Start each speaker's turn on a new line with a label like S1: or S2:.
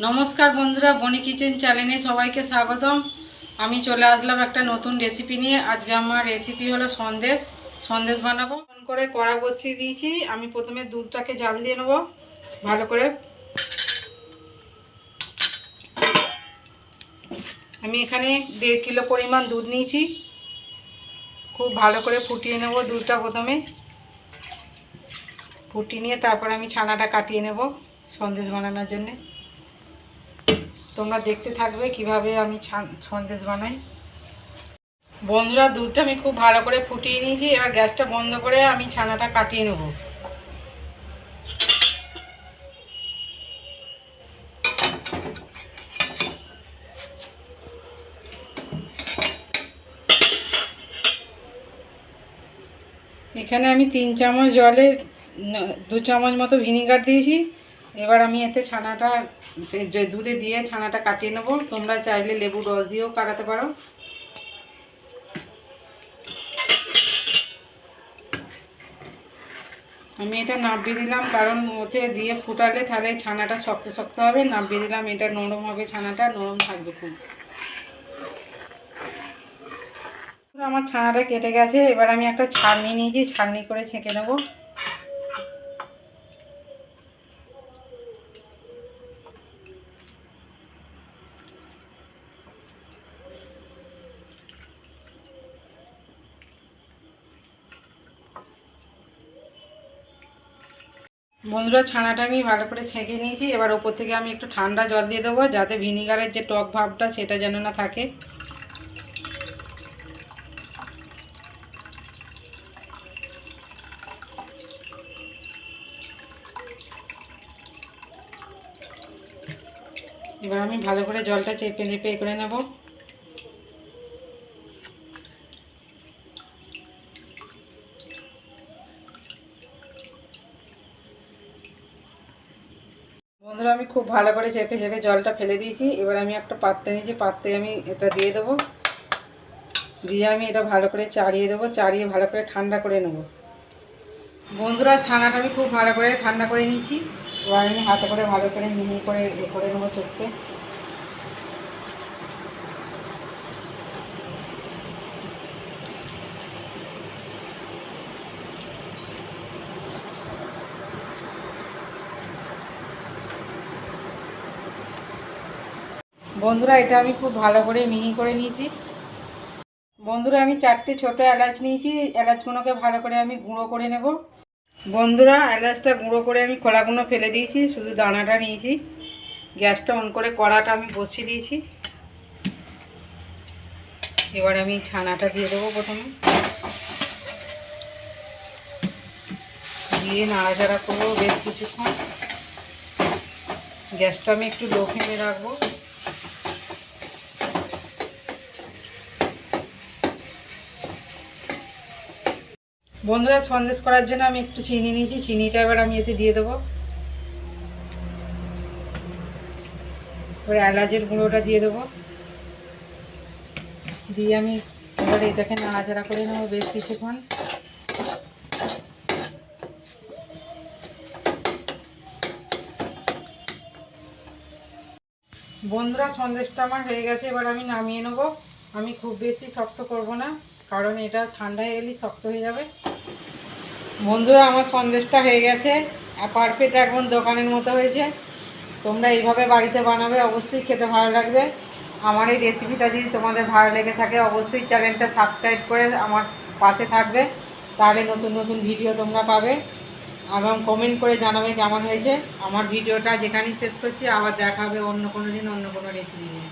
S1: নমস্কার বন্ধুরা, বনি কিচেন চ্যানেলে সবাইকে স্বাগতম। আমি চলে আসলাম একটা নতুন রেসিপি নিয়ে। আজকে আমার রেসিপি হলো সন্দেশ। সন্দেশ বানাবো। ফোন করে কড়া বসিয়ে দিয়েছি। আমি প্রথমে দুধটাকে জাল দিয়ে নেব। ভালো করে। আমি এখানে দেড় কিলো পরিমাণ দুধ নিয়েছি। খুব ভালো করে ফুটিয়ে নেব দুধটা প্রথমে। ফুটিয়ে নিয়ে তারপর আমি ছানাটা কাটিয়ে নেব সন্দেশ বানানোর জন্যে। তোমরা দেখতে থাকবে কীভাবে আমি সন্দেশ বানাই। বন্ধুরা, দুধটা আমি খুব ভালো করে ফুটিয়ে নিয়েছি, এবার গ্যাসটা বন্ধ করে আমি ছানাটা কাটিয়ে নেব। এখানে আমি তিন চামচ জলে দু চামচ মতো ভিনিগার দিয়েছি। এবার আমি এতে ছানাটা যে- দুধে দিয়ে ছানাটা কাটিয়ে নেব, তোমরা চাইলে লেবু রস দিয়েও কাটাতে পারো। আমি এটা নাবিয়ে দিলাম, কারণ ওতে দিয়ে ফুটালে তাহলে ছানাটা শক্ত শক্ত হবে। নাবিয়ে দিলাম, এটা নরম হবে ছানাটা, নরম থাকবে খুব। আমার ছানাটা কেটে গেছে, এবার আমি একটা ছাড়নি নিয়েছি ছাড়নি করে ছেঁকে নেব। বন্ধুরা ছানাটা আমি ভালো করে ছেঁকে নিয়েছি। এবার ওপর থেকে আমি একটু ঠান্ডা জল দিয়ে দেবো, যাতে ভিনিগারের যে টক ভাবটা সেটা যেন না থাকে। এবার আমি ভালো করে জলটা চেপে চেপে করে নেব। বন্ধুরা আমি খুব ভালো করে চেপে চেপে জলটা ফেলে দিয়েছি। এবার আমি একটা পাত্রে নিয়েছি পাত্রে আমি এটা দিয়ে দেবো। দিয়ে আমি এটা ভালো করে চাড়িয়ে দেবো, চাড়িয়ে ভালো করে ঠান্ডা করে নেব। বন্ধুরা, ছানাটা আমি খুব ভালো করে ঠান্ডা করে নিয়েছি। এবার আমি হাতে করে ভালো করে মিহি করে করে নেব চোখকে। বন্ধুরা, এটা আমি খুব ভালো করে মিহি করে নিয়েছি। বন্ধুরা, আমি চারটে ছোট এলাচ নিয়েছি। এলাচগুলোকে ভালো করে আমি গুঁড়ো করে নেব। বন্ধুরা, এলাচটা গুঁড়ো করে আমি খোলাগুলো ফেলে দিয়েছি। শুধু দানাটা নিয়েছি। গ্যাসটা অন করে কড়াটা আমি বসিয়ে দিয়েছি। এবার আমি ছানাটা দিয়ে দেবো প্রথমে। দিয়ে নাড়াচাড়া করব বেশ কিছুক্ষণ। গ্যাসটা আমি একটু লো রাখব। বন্ধুরা সন্দেশ করার জন্য আমি একটু চিনি নিয়েছি, চিনিটা এবার আমি এতে দিয়ে দেবো। এবার এলাচের গুঁড়োটা দিয়ে দেবো। দিয়ে আমি এবার এটাকে নাড়াচাড়া করে নেব বেশ কিছুক্ষণ। বন্ধুরা, সন্দেশটা আমার হয়ে গেছে, এবার আমি নামিয়ে নেব। আমি খুব বেশি শক্ত করব না, কারণ এটা ঠান্ডা হয়ে গেলেই শক্ত হয়ে যাবে। বন্ধুরা, আমার সন্দেশটা হয়ে গেছে। পারফেক্ট একদম দোকানের মতো হয়েছে। তোমরা এইভাবে বাড়িতে বানাবে, অবশ্যই খেতে ভালো লাগবে। আমার এই রেসিপিটা যদি তোমাদের ভালো লেগে থাকে, অবশ্যই চ্যানেলটা সাবস্ক্রাইব করে আমার পাশে থাকবে। তাহলে নতুন নতুন ভিডিও তোমরা পাবে। এবং কমেন্ট করে জানাবে কেমন হয়েছে। আমার ভিডিওটা যেখানেই শেষ করছি, আবার দেখা হবে অন্য কোনো দিন অন্য কোনো রেসিপি নিয়ে।